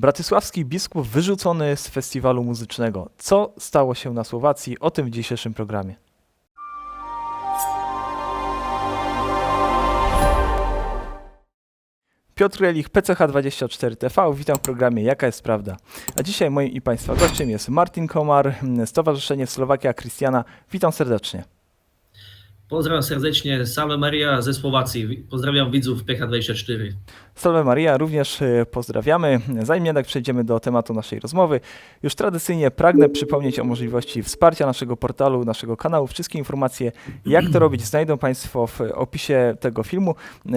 Bratysławski biskup wyrzucony z festiwalu muzycznego. Co stało się na Słowacji? O tym w dzisiejszym programie. Piotr Relich, PCH24TV. Witam w programie Jaka jest prawda? A dzisiaj moim i Państwa gościem jest Martin Komar, Stowarzyszenie Słowakia Krystiana. Witam serdecznie. Pozdrawiam serdecznie, Salve Maria ze Słowacji. Pozdrawiam widzów PH24. Salve Maria, również e, pozdrawiamy. Zanim jednak przejdziemy do tematu naszej rozmowy, już tradycyjnie pragnę przypomnieć o możliwości wsparcia naszego portalu, naszego kanału. Wszystkie informacje, jak to robić, znajdą Państwo w opisie tego filmu.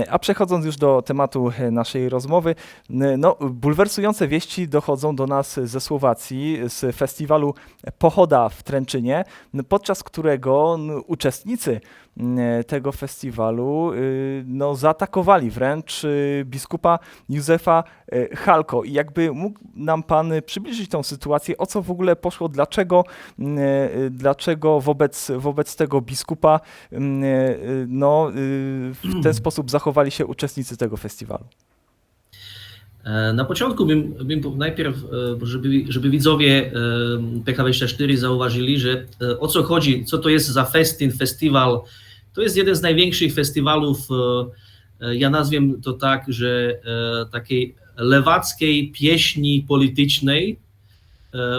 A przechodząc już do tematu e, naszej rozmowy, no, bulwersujące wieści dochodzą do nas ze Słowacji, z festiwalu Pochoda w Tręczynie, podczas którego uczestnicy tego festiwalu y, no, zaatakowali wręcz y, biskupa Józefa Halko. I jakby mógł nam Pan przybliżyć tą sytuację, o co w ogóle poszło, dlaczego, dlaczego wobec, wobec tego biskupa no, w ten sposób zachowali się uczestnicy tego festiwalu? E, na początku bym, bym najpierw, e, żeby, żeby widzowie PK24 zauważyli, że e, o co chodzi, co to jest za festin, festiwal. To jest jeden z największych festiwalów, ja nazwiem to tak, że takiej lewackiej pieśni politycznej,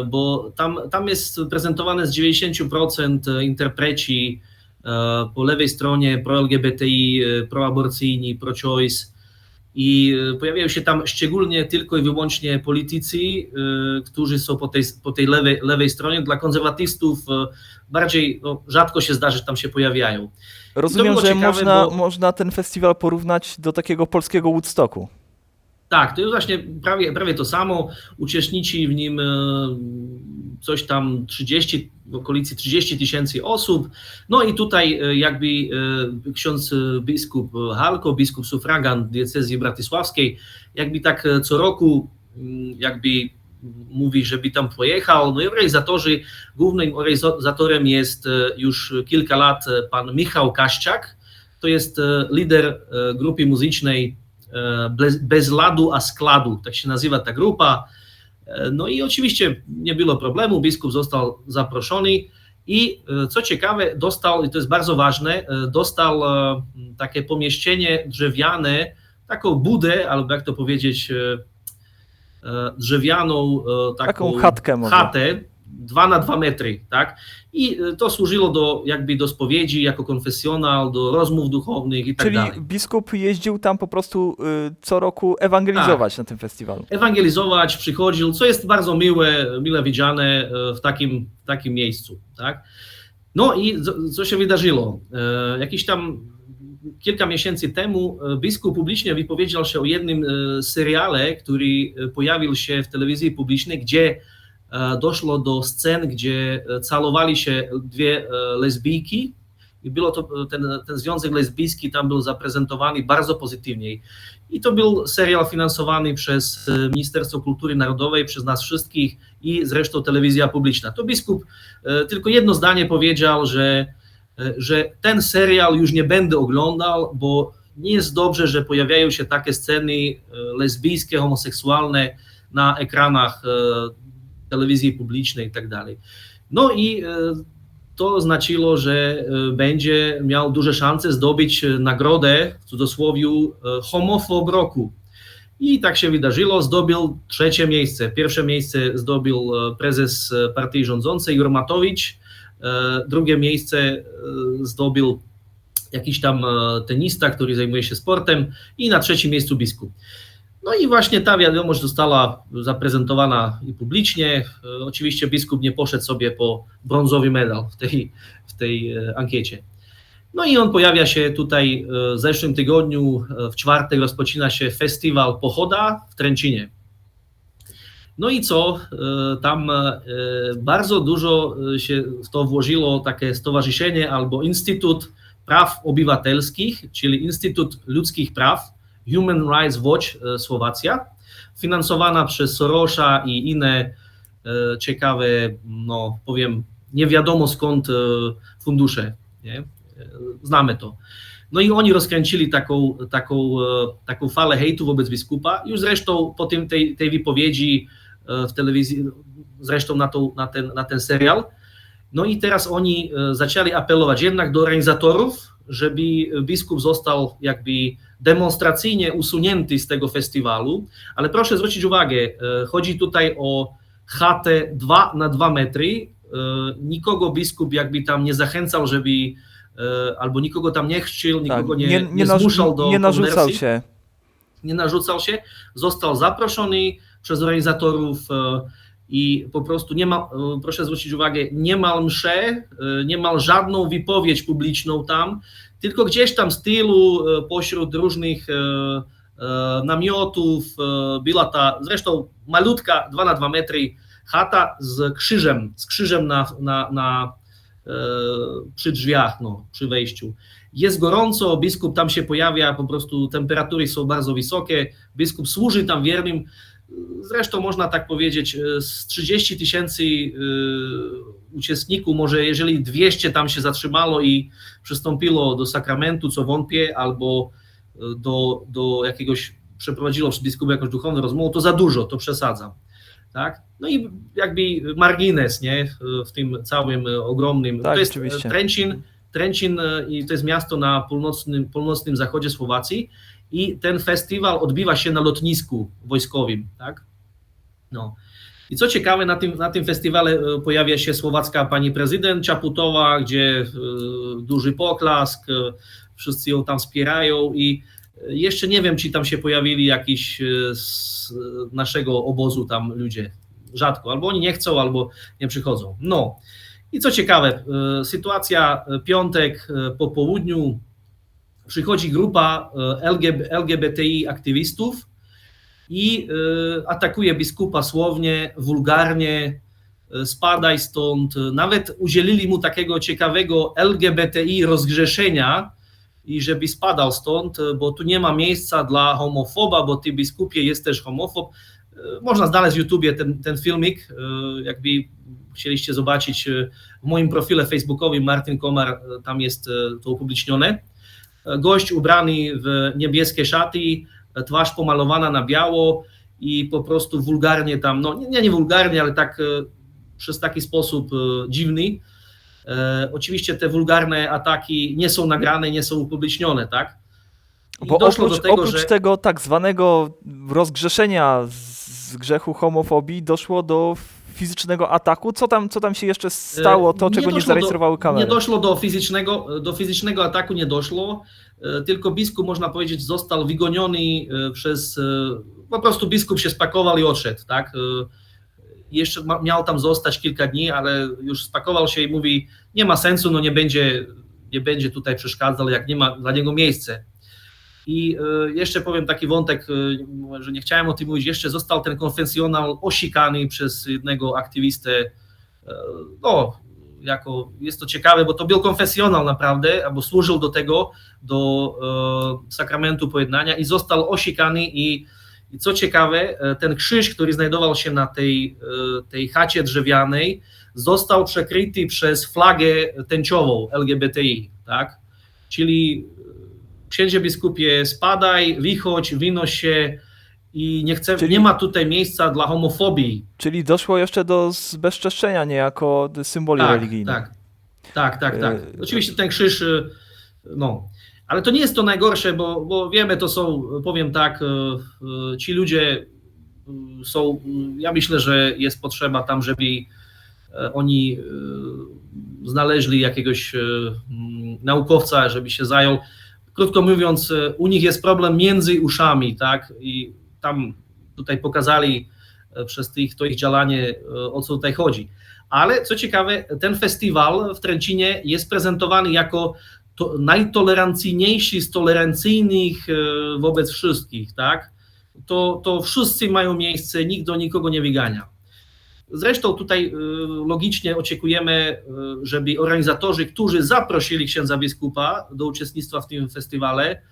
bo tam, tam jest prezentowane z 90% interpreci po lewej stronie pro-LGBTI, pro-aborcyjni, pro-choice, i e, pojawiają się tam szczególnie tylko i wyłącznie politycy, e, którzy są po tej, po tej lewej, lewej stronie. Dla konserwatystów e, bardziej no, rzadko się zdarzy, że tam się pojawiają. Rozumiem, że ciekawe, można, bo... można ten festiwal porównać do takiego polskiego Woodstocku. Tak, to jest właśnie prawie, prawie to samo. Uczestniczy w nim coś tam 30, w okolicy 30 tysięcy osób. No i tutaj e, jakby e, ksiądz e, biskup Halko, biskup sufragan diecezji bratysławskiej, jakby tak co roku mm, jakby mówi, żeby tam pojechał. No i organizatorzy, głównym organizatorem jest już kilka lat pan Michał Kaściak, to jest lider grupy muzycznej Bez Ladu a Skladu, tak się nazywa ta grupa. No i oczywiście nie było problemu, biskup został zaproszony i e, co ciekawe, dostał, i to jest bardzo ważne, e, dostał e, takie pomieszczenie drewniane, taką budę, albo jak to powiedzieć, drewnianą taką, taką chatkę, chatę, 2 na 2 metry, tak? I e, to służyło do jakby do spowiedzi, jako konfesjonal, do rozmów duchownych i tak Czyli dalej. Czyli biskup jeździł tam po prostu y, co roku ewangelizować tak. na tym festiwalu. Ewangelizować, przychodził, co jest bardzo miłe, mile widziane e, w takim, w takim miejscu, tak? No i co się wydarzyło? E, jakiś tam kilka miesięcy temu biskup publicznie wypowiedział się o jednym seriale, który pojawił się w telewizji publicznej, gdzie E, doszło do scen, gdzie e, calowali się dwie e, lesbijki i było to, ten, ten związek lesbijski tam był zaprezentowany bardzo pozytywnie. I to był serial finansowany przez Ministerstwo Kultury Narodowej, przez nas wszystkich i zresztą telewizja publiczna. To biskup tylko jedno zdanie powiedział, że, że ten serial już nie będę oglądał, bo nie jest dobrze, że pojawiają się takie sceny lesbijskie, homoseksualne na ekranach telewizji publicznej i tak. No i e, to znaczyło, że e, będzie miał duże szanse zdobyć e, nagrodę, w cudzysłowie, homofob roku. I tak się wydarzyło, zdobył trzecie miejsce. Pierwsze miejsce zdobył prezes partii rządzącej Jurmatowicz, drugie miejsce zdobył jakiś tam tenista, który zajmuje się sportem i na trzecim miejscu biskup. No i właśnie ta wiadomość została zaprezentowana i publicznie. E, oczywiście biskup nie poszedł sobie po brązowy medal w tej, w tej e, ankiecie. No i on pojawia się tutaj e, w zeszłym tygodniu, w czwartek rozpoczyna się festiwal Pochoda w Tręcinie. No i co? Tam bardzo dużo się w to włożyło takie stowarzyszenie albo Instytut Praw Obywatelskich, czyli Instytut Ludzkich Praw, Human Rights Watch e, Słowacja, finansowana przez Sorosza i inne e, ciekawe, no powiem, nie wiadomo skąd e, fundusze. Nie? Znamy to. No i oni rozkręcili taką, taką, taką falę hejtu wobec biskupa. Już zresztą po tym, tej, tej wypowiedzi w telewizji, zresztą na, tą, na, ten, na ten serial. No i teraz oni zaczęli apelować jednak do organizatorów, żeby biskup został jakby demonstracyjnie usunięty z tego festiwalu, ale proszę zwrócić uwagę, e, chodzi tutaj o chatę 2 na 2 metry, e, nikogo biskup jakby tam nie zachęcał, żeby e, albo nikogo tam nie chciał, nikogo nie, nie, narzu- zmuszał do Tak, nie narzucał konwersji. się. nie narzucał się, został zaproszony przez organizatorów i po prostu nie ma, e, proszę zwrócić uwagę, nie ma msze, nie ma żadną wypowiedź publiczną tam, tylko gdzieś tam z tyłu e, pośród różnych e, namiotów była ta, zresztą malutka, 2 na 2 metry chata z krzyżem, z krzyżem na, na, na, przy drzwiach, no, przy wejściu. Jest gorąco, biskup tam się pojawia, po prostu temperatury są bardzo wysokie, biskup służy tam wiernym. Zresztą można tak powiedzieć, e, z 30 tysięcy e, uczestników, może jeżeli 200 tam się zatrzymało i przystąpiło do sakramentu, co wątpię, albo e, do, do jakiegoś, przeprowadziło z biskupem jakąś duchowną rozmowę, to za dużo, to przesadzam. Tak? No i jakby margines nie? w tym całym ogromnym. Tak, to jest oczywiście. e, Trencin, e, i to jest miasto na północnym, północnym zachodzie Słowacji i ten festiwal odbywa się na lotnisku wojskowym, tak? No. I co ciekawe, na tym, na tym festiwale e, pojawia się słowacka pani prezydent Czaputowa, gdzie e, duży poklask, wszyscy ją tam wspierają i jeszcze nie wiem, czy tam się pojawili jakiś z naszego obozu tam ludzie. Rzadko, albo oni nie chcą, albo nie przychodzą. No. I co ciekawe, e, sytuacja e, piątek e, po południu przychodzi grupa LGB, LGBTI aktywistów i atakuje biskupa słownie, wulgarnie, spadaj stąd. Nawet udzielili mu takiego ciekawego LGBTI rozgrzeszenia i żeby spadał stąd, bo tu nie ma miejsca dla homofoba, bo ty biskupie jest też homofob. Można znaleźć w YouTubie ten, ten filmik, jakby chcieliście zobaczyć e, w moim profile facebookowym Martin Komar, e, tam jest e, to upublicznione. Gość ubrany w niebieskie szaty, twarz pomalowana na biało i po prostu wulgarnie tam, no nie, nie wulgarnie, ale tak przez taki sposób dziwny. Oczywiście te wulgarne ataki nie są nagrane, nie są upublicznione, tak? I Bo doszło oprócz, do tego, oprócz że tego tak zwanego rozgrzeszenia z grzechu homofobii doszło do fizycznego ataku. Co tam, co tam się jeszcze stało, to E, Nie czego nie doszło zarejestrowały do, kamery? Nie doszło do fizycznego, do fizycznego ataku, nie doszło, e, tylko biskup, można powiedzieć, został wygoniony e, przez, e, po prostu biskup się spakował i odszedł, tak? E, Jeszcze miał tam zostać kilka dni, ale już spakował się i mówi, nie ma sensu, no nie będzie, nie będzie tutaj przeszkadzał, jak nie ma dla niego miejsca. I e, jeszcze powiem taki wątek, e, że nie chciałem o tym mówić, jeszcze został ten konfesjonal osikany przez jednego aktywistę, e, no, jako, jest to ciekawe, bo to był konfesjonal naprawdę, albo służył do tego, do sakramentu pojednania i został osikany i, i co ciekawe, ten krzyż, który znajdował się na tej, tej chacie drzewianej, został przekryty przez flagę tęczową LGBTI, tak? Czyli e, księdzie biskupie, spadaj, wychodź, wynoś się i nie, chce, Czyli- nie ma tutaj miejsca dla homofobii, Czyli doszło jeszcze do zbezczeszczenia niejako symboli tak, religijnych. Tak, tak, tak, tak. E, Oczywiście ten krzyż, y, no. Ale to nie jest to najgorsze, bo, bo wiemy, to są, powiem tak, y, ci ludzie są, ja myślę, że jest potrzeba tam, żeby e, oni znaleźli jakiegoś naukowca, żeby się zajął. Krótko mówiąc, y, u nich jest problem między uszami, tak? I tam tutaj pokazali e, przez tych, to ich działanie, e, o co tutaj chodzi. Ale co ciekawe, ten festiwal w Trencinie jest prezentowany jako to najtolerancyjniejszy z tolerancyjnych e, wobec wszystkich, tak? To, to wszyscy mają miejsce, nikt do nikogo nie wygania. Zresztą tutaj e, logicznie oczekujemy, e, żeby organizatorzy, którzy zaprosili księdza biskupa do uczestnictwa w tym festiwale,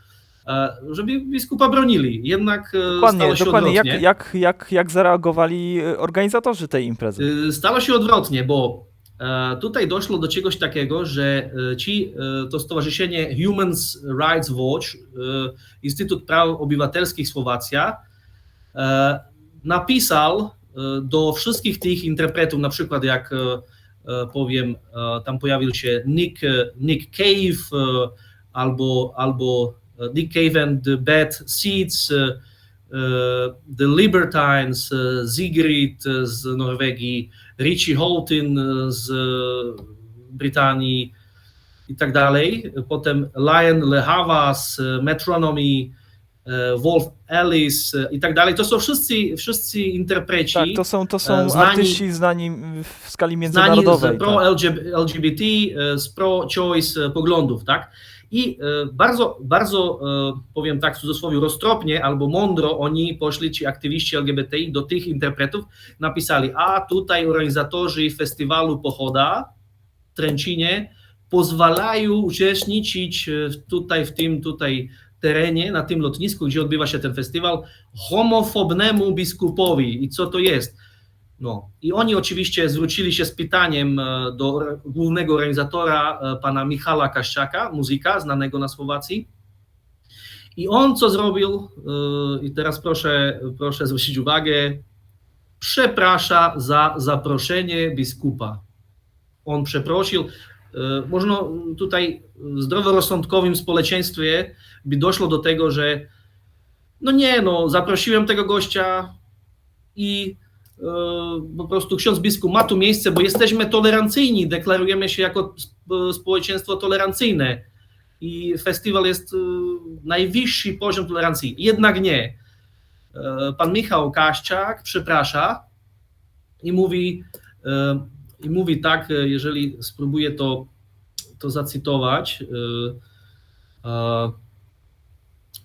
e, żeby biskupa bronili. Jednak e, Dokładnie, stało się dokładnie. Jak, odwrotnie. jak, jak, jak zareagowali e, organizatorzy tej imprezy? Y, Stało się odwrotnie, bo Tutaj doszło do czegoś takiego, że ci, to Stowarzyszenie Human Rights Watch, Instytut Praw Obywatelskich Słowacja, napisał do wszystkich tych interpretów, na przykład jak e, e, powiem, e, tam pojawił się Nick, e, Nick Cave e, albo, albo e, Nick Cave and the Bad Seeds, e, e, The Libertines, e, Sigrid e, z Norwegii, Richie Houghton e, z e, Brytanii i tak dalej. Potem Lion Lehava z e, Metronomy, e, Wolf Ellis e, i tak dalej. To są wszyscy, wszyscy interpreci. Tak, to są, to są e, znani- artyści znani w skali znani międzynarodowej. z pro tak. E, z pro-choice e, poglądów, tak? I e, bardzo, bardzo, e, powiem tak w cudzysłowie, roztropnie albo mądro oni poszli, ci aktywiści LGBTI, do tych interpretów, napisali, a tutaj organizatorzy festiwalu Pochoda w Tręcinie pozwalają uczestniczyć e, tutaj w tym tutaj terenie, na tym lotnisku, gdzie odbywa się ten festiwal, homofobnemu biskupowi. I co to jest? No. I oni oczywiście zwrócili się z pytaniem e, do głównego organizatora, e, pana Michala Kaszczaka, muzyka znanego na Słowacji. I on co zrobił, e, i teraz proszę, proszę zwrócić uwagę, przeprasza za zaproszenie biskupa. On przeprosił. E, Można tutaj zdroworozsądkowym społeczeństwie by doszło do tego, że no nie, no zaprosiłem tego gościa i e, po prostu ksiądz biskup ma tu miejsce, bo jesteśmy tolerancyjni, deklarujemy się jako sp- społeczeństwo tolerancyjne i festiwal jest e, najwyższy poziom tolerancji. Jednak nie. E, Pan Michał Kaściak przeprasza i mówi, e, i mówi tak, e, jeżeli spróbuję to, to zacytować, e,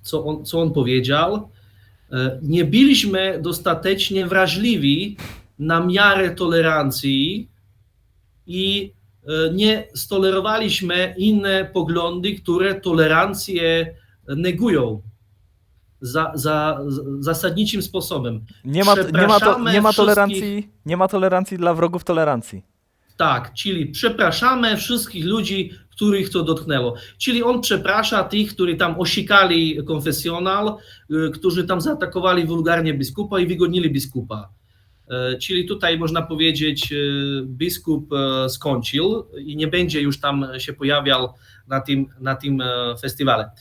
co on, co on powiedział. E, Nie byliśmy dostatecznie wrażliwi na miarę tolerancji i nie stolerowaliśmy inne poglądy, które tolerancję negują za, za, zasadniczym sposobem. Nie ma, nie ma, to, nie ma wszystkich- tolerancji, nie ma tolerancji dla wrogów tolerancji. Tak, czyli przepraszamy wszystkich ludzi, których to dotknęło. Czyli on przeprasza tych, którzy tam osikali konfesjonal, y, którzy tam zaatakowali wulgarnie biskupa i wygonili biskupa. E, Czyli tutaj można powiedzieć, y, biskup e, skończył i nie będzie już tam się pojawiał na tym, na tym e, festiwale.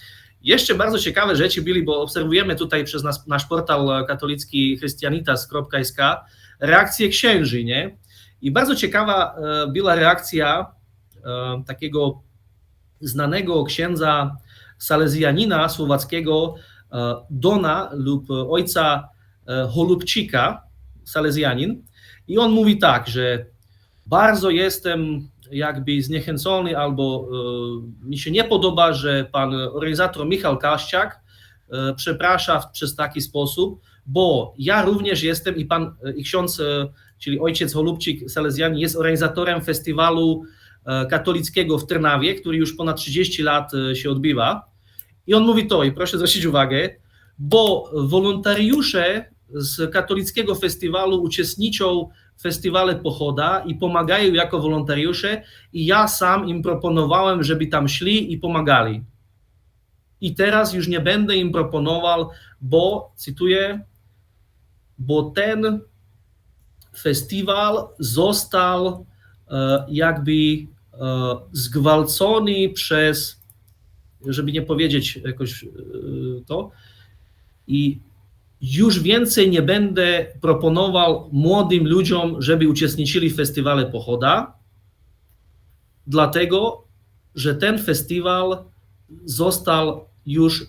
Jeszcze bardzo ciekawe rzeczy byli, bo obserwujemy tutaj przez nas, nasz portal katolicki christianitas.sk reakcje księży, nie? I bardzo ciekawa e, była reakcja e, takiego znanego księdza salezjanina słowackiego e, Dona lub ojca Holubczyka, salezjanin. I on mówi tak, że bardzo jestem jakby zniechęcony albo e, mi się nie podoba, że pan organizator Michał Kaściak e, przeprasza w- przez taki sposób, bo ja również jestem i pan i ksiądz e, czyli ojciec Holubczyk Salezjanin jest organizatorem festiwalu katolickiego w Trnawie, który już ponad 30 lat się odbywa. I on mówi to, i proszę zwrócić uwagę, bo wolontariusze z katolickiego festiwalu uczestniczą festiwale Pochoda i pomagają jako wolontariusze i ja sam im proponowałem, żeby tam szli i pomagali. I teraz już nie będę im proponował, bo, cytuję, bo ten festiwal został e, jakby e, zgwałcony przez, żeby nie powiedzieć jakoś e, to, i już więcej nie będę proponował młodym ludziom, żeby uczestniczyli w festiwale Pochoda, dlatego, że ten festiwal został już e,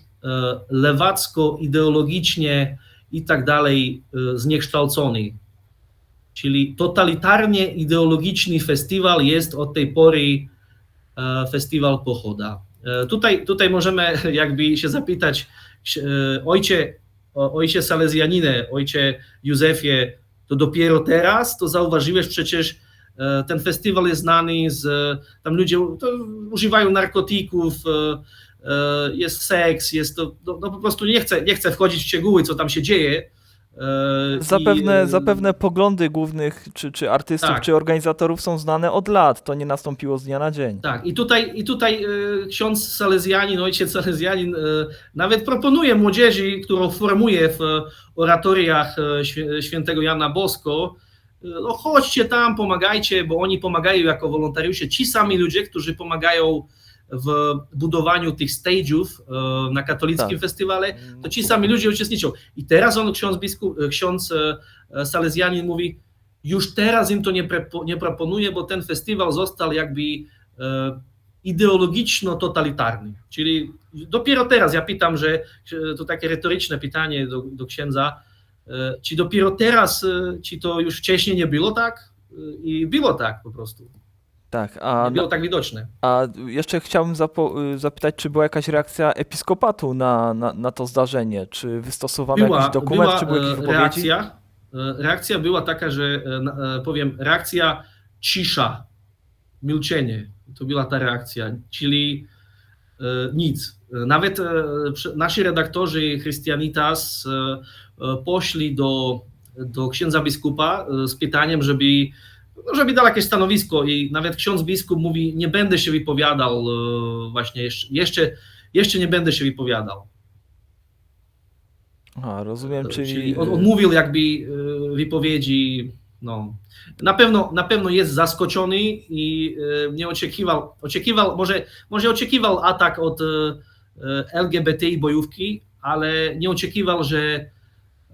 lewacko-ideologicznie i tak dalej e, zniekształcony. Czyli totalitarnie ideologiczny festiwal jest od tej pory e, festiwal Pochoda. Tutaj, tutaj możemy jakby się zapytać, ojcze, ojcze Salezjanine, ojcze Józefie, to dopiero teraz? To zauważyłeś przecież e, ten festiwal jest znany z, tam ludzie używają narkotyków, e, e, jest seks, jest to, no, no po prostu nie chcę, nie chcę wchodzić w szczegóły, co tam się dzieje, Zapewne, i, e, zapewne poglądy głównych czy, czy artystów, Tak. czy organizatorów są znane od lat. To nie nastąpiło z dnia na dzień. Tak, i tutaj, i tutaj e, ksiądz Salezjanin, ojciec Salezjanin e, nawet proponuje młodzieży, którą formuje w e, oratoriach e, świętego Jana Bosko, e, no chodźcie tam, pomagajcie, bo oni pomagają jako wolontariusze. Ci sami ludzie, którzy pomagają w budowaniu tych stage'ów e, na katolickim Tak. festiwale, to ci sami ludzie uczestniczą. I teraz on, ksiądz, biskup, e, ksiądz e, Salezjanin mówi, już teraz im to nie, nie proponuje, bo ten festiwal został jakby ideologiczno-totalitarny. Czyli dopiero teraz, ja pytam, że to takie retoryczne pytanie do, do księdza, czy dopiero teraz, czy to już wcześniej nie było tak? I było tak po prostu. Tak, a, Nie było tak widoczne. a jeszcze chciałbym zapytać, czy była jakaś reakcja episkopatu na, na, na to zdarzenie? Czy wystosowano była, jakiś dokument, była czy były jakieś e, wypowiedzi? reakcja. e, Reakcja była taka, że e, powiem, reakcja cisza, milczenie. To była ta reakcja, czyli nic. Nawet nasi redaktorzy Christianitas poszli do, do księdza biskupa z pytaniem, żeby, no, żeby dał jakieś stanowisko i nawet ksiądz biskup mówi, nie będę się wypowiadał e, właśnie jeszcze, jeszcze, jeszcze nie będę się wypowiadał. Aha, rozumiem, czyli... Czyli on odmówił jakby e, wypowiedzi. No. Na, pewno, na pewno jest zaskoczony i e, nie oczekiwał, oczekiwał może, może oczekiwał atak od e, e, LGBTI bojówki, ale nie oczekiwał, że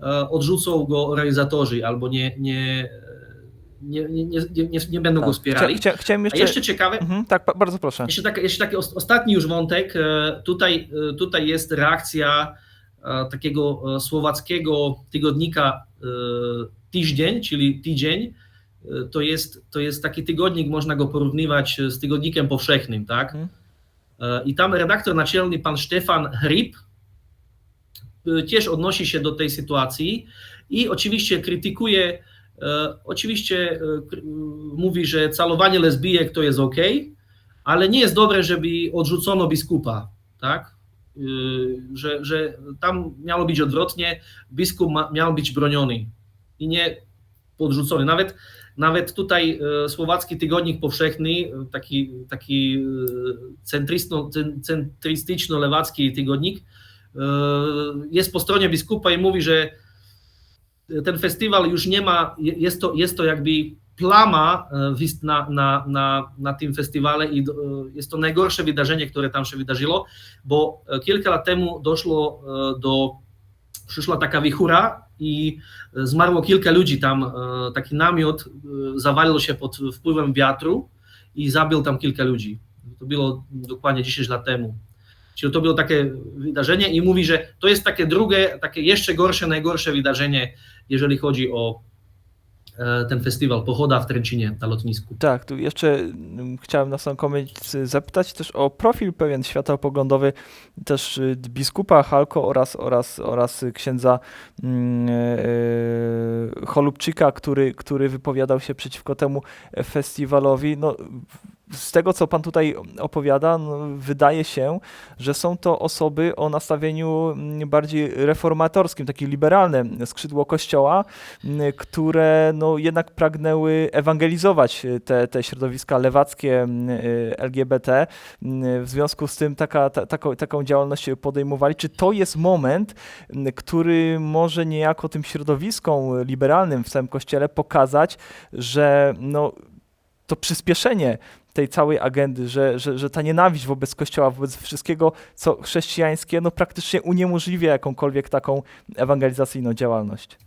e, odrzucą go organizatorzy albo nie, nie, nie, nie, nie, nie, będą tak. go wspierali. Chcia, chcia, chciałem A jeszcze... jeszcze ciekawe, Mhm, tak, ba- bardzo proszę. jeszcze, tak, jeszcze taki os- ostatni już wątek. e, Tutaj, e, tutaj jest reakcja e, takiego słowackiego tygodnika Tydzień, czyli Tydzień. To jest, to jest taki tygodnik, można go porównywać z tygodnikiem powszechnym, tak? Mhm. I tam redaktor naczelny, pan Stefan Hrib, e, też odnosi się do tej sytuacji i oczywiście krytykuje, oczywiście e, mówi, że calowanie lesbijek to jest ok, ale nie jest dobre, żeby odrzucono biskupa, tak? Yy, Że, że tam miało być odwrotnie, biskup miał być broniony i nie podrzucony. Nawet, nawet tutaj e, słowacki tygodnik powszechny, e, taki, taki e, centrystyczno-lewacki tygodnik, e, jest po stronie biskupa i mówi, że ten festiwal już nie ma, jest to, jest to jakby plama e, na, na, na, na tym festiwale i e, jest to najgorsze wydarzenie, które tam się wydarzyło, bo e, kilka lat temu doszło do, przyszła taka wichura i zmarło kilka ludzi tam, taki namiot zawalił się pod wpływem wiatru i zabił tam kilka ludzi. To było dokładnie 10 lat temu. Czyli to było takie wydarzenie i mówi, że to jest takie drugie, takie jeszcze gorsze, najgorsze wydarzenie, jeżeli chodzi o e, ten festiwal Pochoda w Tręcinie na lotnisku. Tak, tu jeszcze mm, chciałem na sam koniec zapytać też o profil pewien światopoglądowy też y, biskupa Halko oraz, oraz, oraz księdza mm, e, Holubczyka, który, który wypowiadał się przeciwko temu festiwalowi. No, z tego, co pan tutaj opowiada, no, wydaje się, że są to osoby o nastawieniu mm, bardziej reformatorskim, takie liberalne skrzydło kościoła, m, które no, jednak pragnęły ewangelizować te, te środowiska lewackie m, y, LGBT. W związku z tym taka, ta, taką, taką działalność podejmowali. Czy to jest moment, który może niejako tym środowiskom liberalnym w całym kościele pokazać, że no, to przyspieszenie tej całej agendy, że, że, że ta nienawiść wobec Kościoła, wobec wszystkiego, co chrześcijańskie, no praktycznie uniemożliwia jakąkolwiek taką ewangelizacyjną działalność.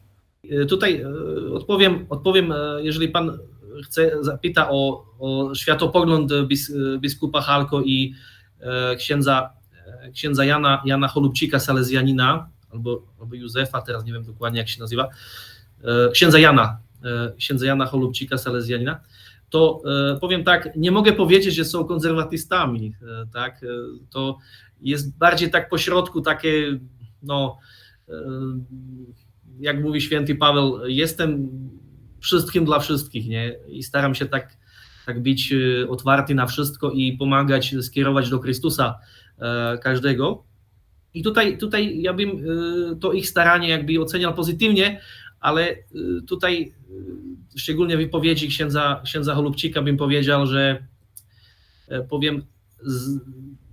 E, Tutaj e, odpowiem, odpowiem, e, jeżeli pan chce, zapyta o, o światopogląd bis, biskupa Halko i księdza, księdza Jana, Jana Holubcika, Salezjanina, albo, albo Józefa, teraz nie wiem dokładnie jak się nazywa, księdza Jana, księdza Jana Holubcika, Salezjanina, to e, powiem tak, nie mogę powiedzieć, że są konserwatystami, e, tak, e, to jest bardziej tak pośrodku takie, no, jak mówi święty Paweł, jestem wszystkim dla wszystkich, nie? I staram się tak, tak być otwarty na wszystko i pomagać, skierować do Chrystusa każdego. I tutaj, tutaj ja bym to ich staranie jakby oceniał pozytywnie, ale tutaj szczególnie wypowiedzi księdza, księdza Holubcika bym powiedział, że e, powiem, z,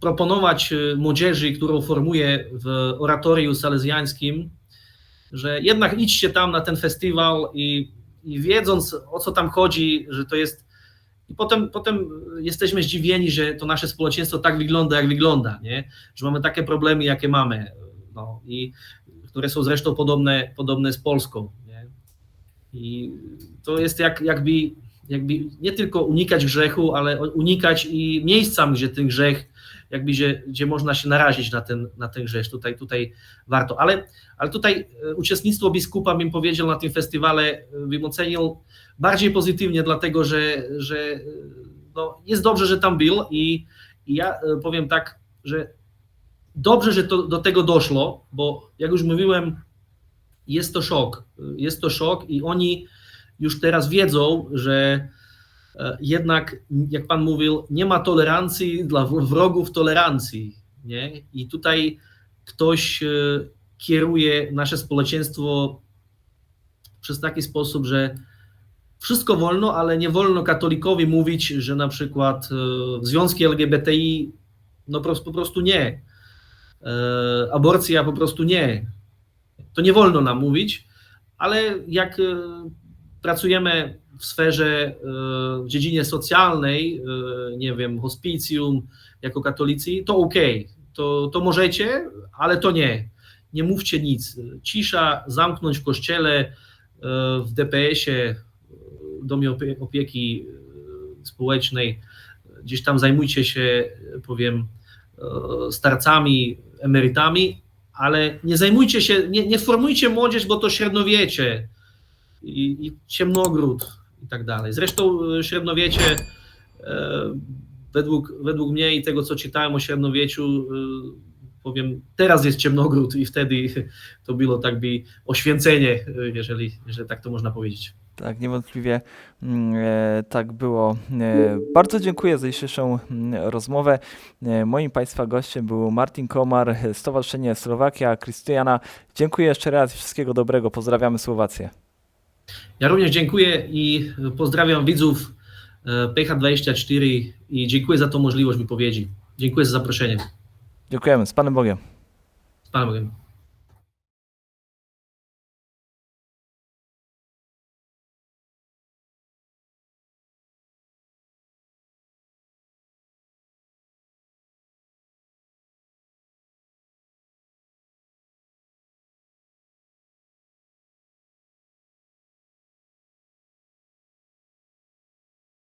proponować y, młodzieży, którą formuję w oratorium salezjańskim, że jednak idźcie tam na ten festiwal i, i wiedząc o co tam chodzi, że to jest i potem, potem jesteśmy zdziwieni, że to nasze społeczeństwo tak wygląda, jak wygląda, nie? że mamy takie problemy, jakie mamy, no, i które są zresztą podobne, podobne z Polską. I to jest jak, jakby, jakby nie tylko unikać grzechu, ale unikać i miejsca, gdzie ten grzech, jakby gdzie, gdzie można się narazić na ten, na ten grzech. Tutaj, tutaj warto. Ale, ale tutaj e, uczestnictwo biskupa, bym powiedział, na tym festiwale e, bym ocenił bardziej pozytywnie, dlatego że, że no, jest dobrze, że tam był i, i ja e, powiem tak, że dobrze, że to, do tego doszło, bo jak już mówiłem, jest to szok. Jest to szok i oni już teraz wiedzą, że e, jednak, jak pan mówił, nie ma tolerancji dla wrogów tolerancji. Nie? I tutaj ktoś e, kieruje nasze społeczeństwo przez taki sposób, że wszystko wolno, ale nie wolno katolikowi mówić, że na przykład e, związki LGBTI no po prostu nie. Aborcja po prostu nie. To nie wolno nam mówić, ale jak e, pracujemy w sferze, w dziedzinie socjalnej, nie wiem, hospicjum jako katolicy, to ok, to, to możecie, ale to nie. Nie mówcie nic. Cisza, zamknąć w kościele, w DPS-ie, domie opieki e, społecznej, gdzieś tam zajmujcie się, powiem, e, starcami, emerytami, ale nie zajmujcie się, nie, nie formujcie młodzież, bo to średniowiecie i, i ciemnogród i tak dalej. Zresztą e, średniowiecie według, według mnie i tego, co czytałem o średniowieciu, powiem, teraz jest ciemnogród i wtedy to było tak by oświęcenie, jeżeli, jeżeli tak to można powiedzieć. Tak, niewątpliwie mm, e, tak było. E, bardzo dziękuję za dzisiejszą mm, rozmowę. E, moim Państwa gościem był Martin Komar, Stowarzyszenie Słowakia, Krystiana. Dziękuję jeszcze raz i wszystkiego dobrego. Pozdrawiamy Słowację. Ja również dziękuję i pozdrawiam widzów PH24 i dziękuję za tą możliwość wypowiedzi. Dziękuję za zaproszenie. Dziękujemy. Z Panem Bogiem. Z Panem Bogiem.